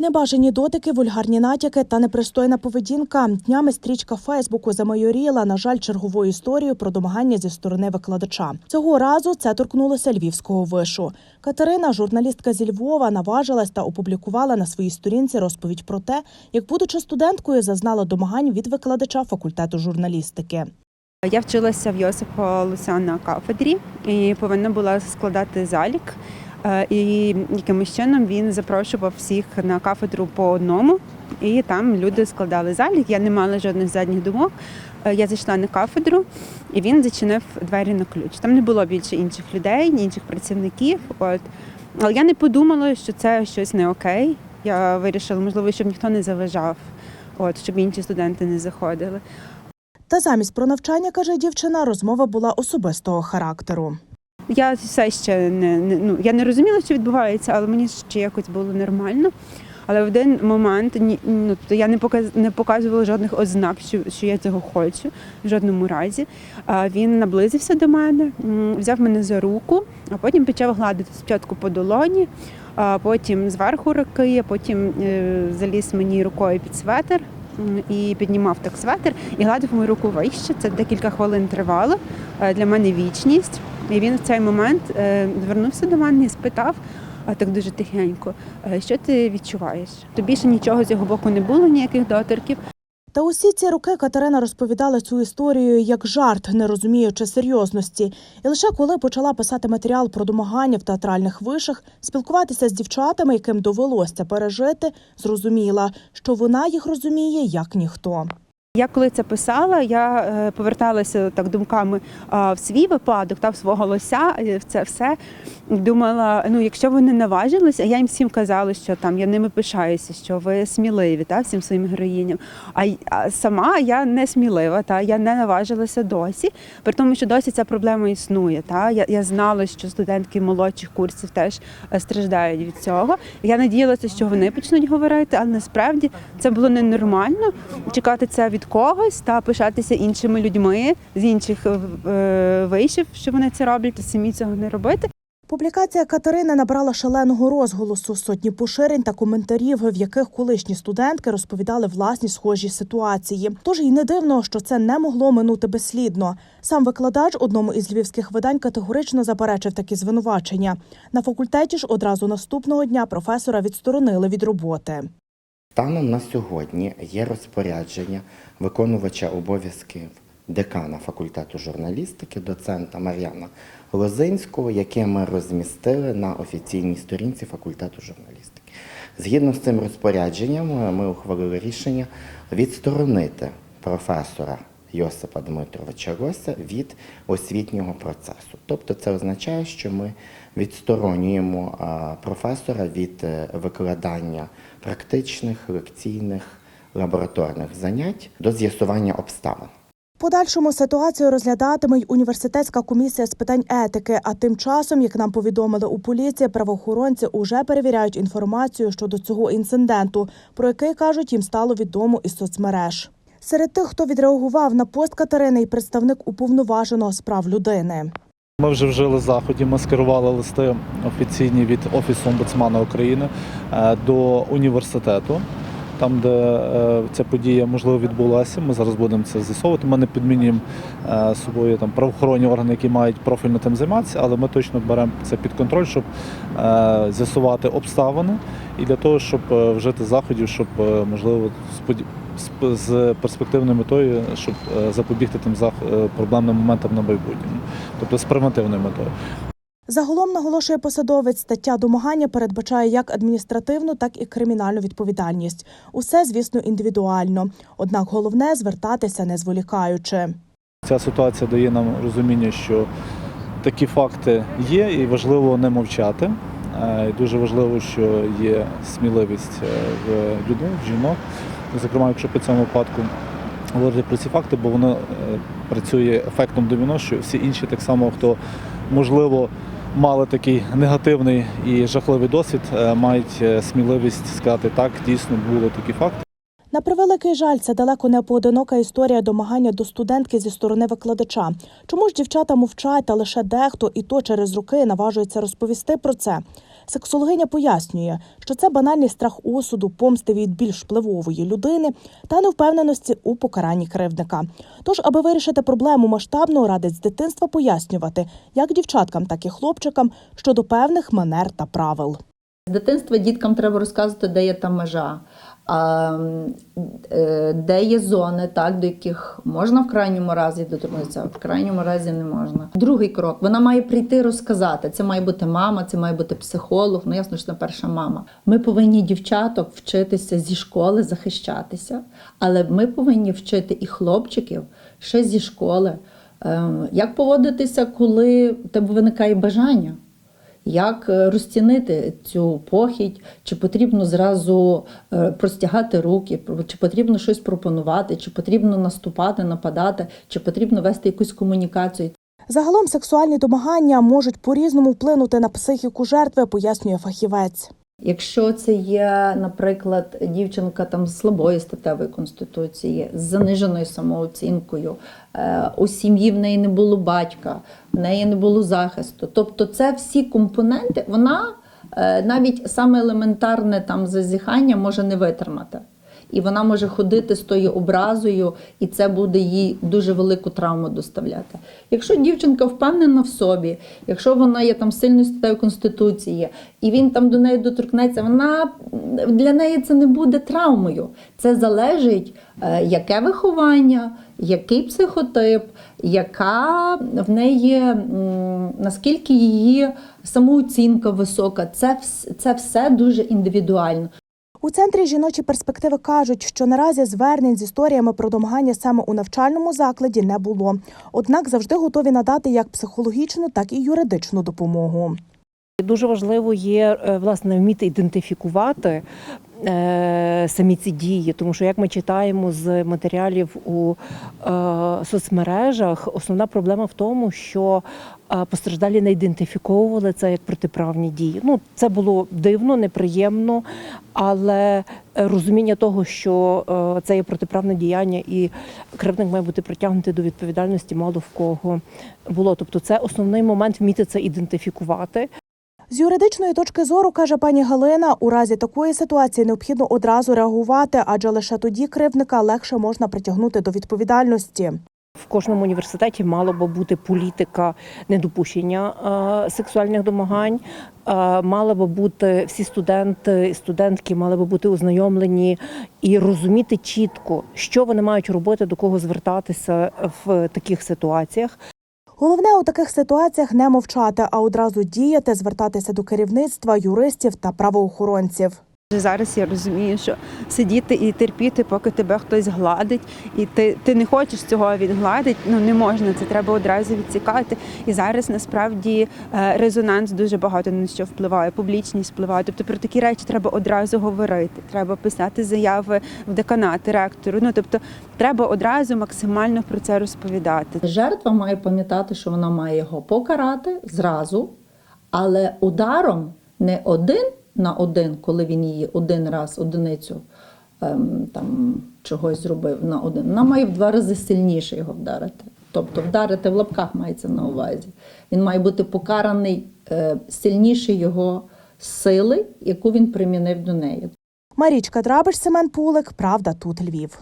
Небажані дотики, вульгарні натяки та непристойна поведінка. Днями стрічка Фейсбуку замайоріла, на жаль, черговою історією про домагання зі сторони викладача. Цього разу це торкнулося львівського вишу. Катерина, журналістка зі Львова, наважилась та опублікувала на своїй сторінці розповідь про те, як, будучи студенткою, зазнала домагань від викладача факультету журналістики. Я вчилася в Йосипа Луся на кафедрі і повинна була складати залік. Е, І якимось чином він запрошував всіх на кафедру по одному, і там люди складали залік. Я не мала жодних задніх думок. Е, Я зайшла на кафедру, і він зачинив двері на ключ. Там не було більше інших людей, інших працівників. От. Але я не подумала, що це щось не окей. Я вирішила, можливо, щоб ніхто не заважав, от, щоб інші студенти не заходили. Та замість про навчання, каже дівчина, розмова була особистого характеру. Я все ще не, не ну я не розуміла, що відбувається, але мені ще якось було нормально. Але в один момент ну, тобто я не показ, не показувала жодних ознак, що, що я цього хочу в жодному разі. А він наблизився до мене, взяв мене за руку, а потім почав гладити спочатку по долоні, а потім зверху руки, а потім е, заліз мені рукою під светр і піднімав так светр і гладив мою руку вище. Це декілька хвилин тривало. Е, Для мене вічність. І він в цей момент е, звернувся до мене і спитав, а так дуже тихенько, «Е, що ти відчуваєш? То більше нічого з його боку не було, ніяких доторків. Та усі ці роки Катерина розповідала цю історію як жарт, не розуміючи серйозності. І лише коли почала писати матеріал про домагання в театральних вишах, спілкуватися з дівчатами, яким довелося пережити, зрозуміла, що вона їх розуміє як ніхто. Я коли це писала, я е, поверталася так думками в свій випадок та в свого лося, е, в це все. Думала, ну якщо вони наважились, а я їм всім казала, що там я ними пишаюся, що ви сміливі, та всім своїм героїням. А, а сама я не смілива, та я не наважилася досі, при тому, що досі ця проблема існує. Та я, я знала, що студентки молодших курсів теж е, страждають від цього. Я надіялася, що вони почнуть говорити, але насправді це було ненормально чекати це від когось та пишатися іншими людьми з інших е, вишів, що вони це роблять, та самі цього не робити. Публікація Катерини набрала шаленого розголосу, сотні поширень та коментарів, в яких колишні студентки розповідали власні схожі ситуації. Тож і не дивно, що це не могло минути безслідно. Сам викладач одному із львівських видань категорично заперечив такі звинувачення. На факультеті ж одразу наступного дня професора відсторонили від роботи. Станом на сьогодні є розпорядження виконувача обов'язків декана факультету журналістики, доцента Мар'яна Лозинського, яке ми розмістили на офіційній сторінці факультету журналістики. Згідно з цим розпорядженням, ми ухвалили рішення відсторонити професора Йосипа Дмитровича Рося від освітнього процесу. Тобто це означає, що ми відсторонюємо професора від е, викладання практичних, лекційних, лабораторних занять до з'ясування обставин. Подальшому ситуацію розглядатиме й університетська комісія з питань етики. А тим часом, як нам повідомили у поліції, правоохоронці уже перевіряють інформацію щодо цього інциденту, про який кажуть їм стало відомо із соцмереж. Серед тих, хто відреагував на пост Катерини, і представник уповноваженого з прав людини. Ми вже вжили заходів. Ми скерували листи офіційні від Офісу омбудсмана України е, до університету, там, де е, ця подія можливо відбулася. Ми зараз будемо це з'ясовувати. Ми не підмінюємо е, собою там правоохоронні органи, які мають профільно тим займатися, але ми точно беремо це під контроль, щоб е, з'ясувати обставини і для того, щоб вжити заходів, щоб можливо споді- з- перспективною метою, щоб запобігти тим проблемним моментам на майбутньому, тобто з превентивною метою. Загалом наголошує посадовець, стаття домагання передбачає як адміністративну, так і кримінальну відповідальність. Усе, звісно, індивідуально. Однак головне звертатися не зволікаючи. Ця ситуація дає нам розуміння, що такі факти є, і важливо не мовчати. Е, і Дуже важливо, що є сміливість е, в людей, в жінок. Зокрема, якщо по цьому випадку говорити про ці факти, бо воно е, працює ефектом доміно, що всі інші так само, хто можливо мали такий негативний і жахливий досвід, е, мають е, сміливість сказати так, дійсно були такі факти. На превеликий жаль, це далеко не поодинока історія домагання до студентки зі сторони викладача. Чому ж дівчата мовчать та лише дехто і то через роки наважується розповісти про це? Сексологиня пояснює, що це банальний страх осуду, помсти від більш впливової людини та невпевненості у покаранні кривдника. Тож, аби вирішити проблему масштабно, радить з дитинства пояснювати як дівчаткам, так і хлопчикам щодо певних манер та правил. З дитинства діткам треба розказувати, де є та межа, де є зони, так, до яких можна в крайньому разі доторкнутися, а в крайньому разі не можна. Другий крок вона має прийти розказати. Це має бути мама, це має бути психолог. Ну ясно, що перша мама. Ми повинні дівчаток вчитися зі школи захищатися, але ми повинні вчити і хлопчиків ще зі школи. ем, Як поводитися, коли в тебе виникає бажання? Як е, розцінити цю похідь, чи потрібно зразу е, простягати руки, чи потрібно щось пропонувати, чи потрібно наступати, нападати, чи потрібно вести якусь комунікацію. Загалом сексуальні домагання можуть по-різному вплинути на психіку жертви, пояснює фахівець. Якщо це є, наприклад, дівчинка там з слабої статевої конституції, з заниженою самооцінкою, е, у сім'ї в неї не було батька, в неї не було захисту. Тобто, це всі компоненти, вона е, навіть саме елементарне там зазіхання може не витримати. І вона може ходити з тою образою, і це буде їй дуже велику травму доставляти. Якщо дівчинка впевнена в собі, якщо вона є там сильною статтею конституції, і він там до неї доторкнеться, вона для неї це не буде травмою. Це залежить, е, яке виховання, який психотип, яка в неї наскільки її самооцінка висока. Це, це все дуже індивідуально. У центрі жіночі перспективи кажуть, що наразі звернень з історіями про домагання саме у навчальному закладі не було. Однак завжди готові надати як психологічну, так і юридичну допомогу. Дуже важливо є е, власне вміти ідентифікувати самі ці дії, тому що як ми читаємо з матеріалів у е, соцмережах, основна проблема в тому, що е, постраждалі не ідентифіковували це як протиправні дії. Ну це було дивно, неприємно, але е, розуміння того, що е, це є протиправне діяння, і кривдник має бути притягнутий до відповідальності, мало в кого було. Тобто, це основний момент вміти це ідентифікувати. З юридичної точки зору каже пані Галина, у разі такої ситуації необхідно одразу реагувати, адже лише тоді кривдника легше можна притягнути до відповідальності. В кожному університеті мало би бути політика недопущення е, сексуальних домагань. Е, мали би бути всі студенти і студентки мали би бути ознайомлені і розуміти чітко, що вони мають робити, до кого звертатися в таких ситуаціях. Головне у таких ситуаціях не мовчати, а одразу діяти, звертатися до керівництва, юристів та правоохоронців. Зараз я розумію, що сидіти і терпіти, поки тебе хтось гладить, і ти, ти не хочеш цього він гладить, ну не можна, це треба одразу відсікати. І зараз насправді е, резонанс дуже багато на що впливає, публічність впливає. Тобто про такі речі треба одразу говорити. Треба писати заяви в деканат, ректору. Ну тобто треба одразу максимально про це розповідати. Жертва має пам'ятати, що вона має його покарати зразу, але ударом не один на один, коли він її один раз одиницю ем, там, чогось зробив на один. Вона має в два рази сильніше його вдарити. Тобто вдарити в лапках мається на увазі. Він має бути покараний е, сильніше його сили, яку він примінив до неї. Марічка Драбиш, Семен Пулик, Правда, тут Львів.